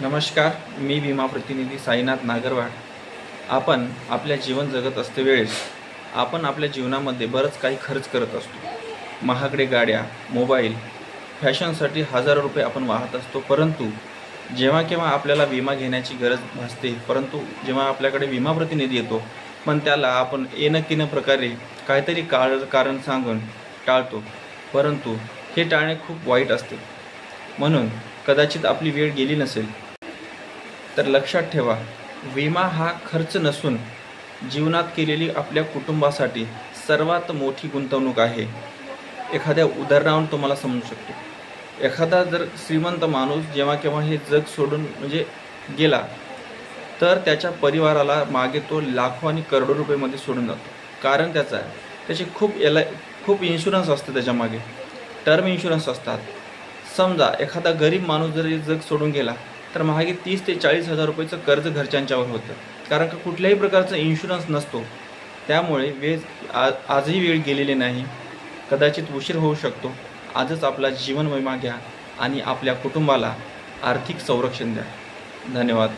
नमस्कार मी विमा प्रतिनिधी साईनाथ नागरवाड. आपण आपल्या जीवन जगत असते वेळेस आपण आपल्या जीवनामध्ये बरंच काही खर्च करत असतो. महागडे गाड्या मोबाईल फॅशनसाठी हजारो रुपये आपण वाहत असतो परंतु जेव्हा केव्हा आपल्याला विमा घेण्याची गरज भासते परंतु जेव्हा आपल्याकडे विमा प्रतिनिधी येतो पण त्याला आपण येणं केनं प्रकारे काहीतरी काळ कारण सांगून टाळतो परंतु हे टाळणे खूप वाईट असते. म्हणून कदाचित आपली वेळ गेली नसेल तर लक्षात ठेवा विमा हा खर्च नसून जीवनात केलेली आपल्या कुटुंबासाठी सर्वात मोठी गुंतवणूक आहे. एखाद्या उदाहरणावरून तुम्हाला समजू शकतो. एखादा जर श्रीमंत माणूस जेव्हा केव्हा हे जग सोडून म्हणजे गेला तर त्याच्या परिवाराला मागे तो लाखो आणि करोडो रुपयेमध्ये सोडून जातो. कारण त्याचा आहे त्याचे खूप एल खूप इन्शुरन्स असते त्याच्यामागे टर्म इन्शुरन्स असतात. समजा एखादा गरीब माणूस जर हे जग सोडून गेला तर मागे तीस ते चाळीस हजार रुपयेचं कर्ज घरच्यांच्यावर होतं. कारण का कुठल्याही प्रकारचा इन्शुरन्स नसतो. त्यामुळे वेळ आ आजही वेळ गेलेली नाही. कदाचित उशीर होऊ शकतो. आजच आपला जीवन विमा घ्या आणि आपल्या कुटुंबाला आर्थिक संरक्षण द्या. धन्यवाद.